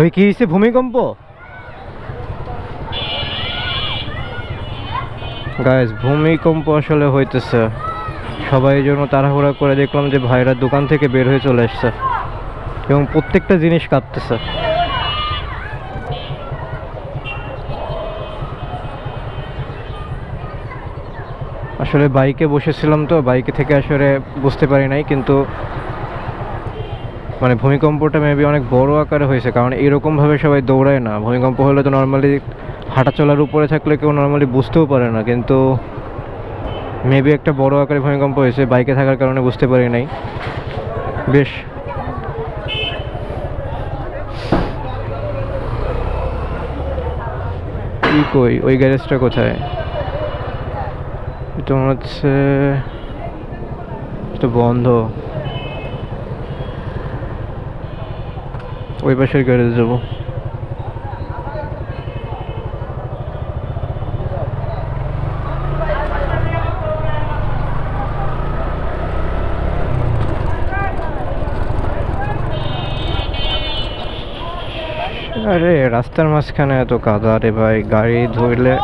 ওই কি হয়েছে ভূমিকম্প? গাইস ভূমিকম্প আসলে হইতেছে। সবাই জন্য তাড়াহুড়া করে দেখলাম যে ভাইরা দোকান থেকে বের হয়ে চলে এসছে এবং প্রত্যেকটা জিনিস কাঁপতেছে। আসলে বাইকে বসেছিলাম তো বাইকে থেকে আসলে বুঝতে পারি নাই, কিন্তু মানে ভূমিকম্পটা মেবি অনেক বড় আকারে হয়েছে, কারণ এরকমভাবে সবাই দৌড়ায় না। ভূমিকম্প হলে তো নর্মালি হাঁটা চলার উপরে থাকলে কেউ নর্মালি বুঝতেও পারে না, কিন্তু মেবি একটা বড় আকারে ভূমিকম্প হয়েছে বাইকে থাকার কারণে বুঝতে পারি নাই। বেশ। কি কই, ওই গ্যারেজটা কোথায়? এটা মনে হচ্ছে, এটা বন্ধ। ওই পাশের গ্যারেজে যাব। আরে, রাস্তার মাঝখানে এত কাদা। রে ভাই, গাড়ি ধরলে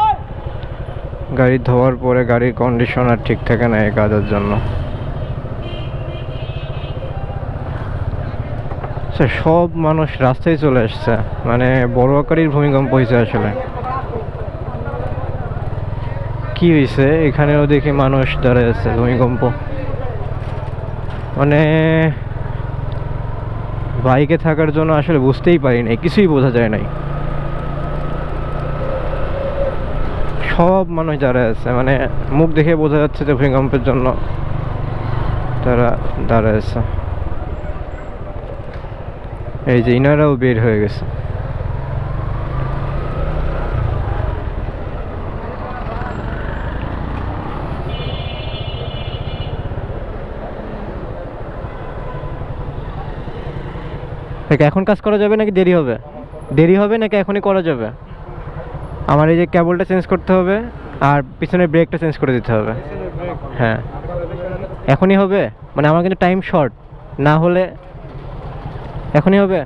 গাড়ি ধোয়ার পরে গাড়ির কন্ডিশন আর ঠিক থাকে না এই কাজের জন্য। আচ্ছা, সব মানুষ রাস্তায় চলে আসছে। মানে বড় আকারের ভূমিকম্প হয়েছে আসলে। কি হয়েছে? এখানেও দেখি মানুষ দাঁড়ায় আছে ভূমিকম্প। মানে বাইকে থাকার জন্য আসলে বুঝতেই পারি নাই কিছুই বোঝা যায় নাই। সব মানুষ দাঁড়ায় আছে মানে মুখ দেখে বোঝা যাচ্ছে যে ভূমিকম্পের জন্য তারা দাঁড়ায় আছে। এই যে ইনারাও বের হয়ে গেছে। এখন কাজ করা যাবে নাকি দেরি হবে? দেরি হবে নাকি এখনই করা যাবে? আমার এই যে কেবলটা চেঞ্জ করতে হবে আর পিছনের ব্রেকটা চেঞ্জ করে দিতে হবে। হ্যাঁ। এখনই হবে? মানে আমার কিন্তু টাইম শর্ট না হলে এখনই হবে?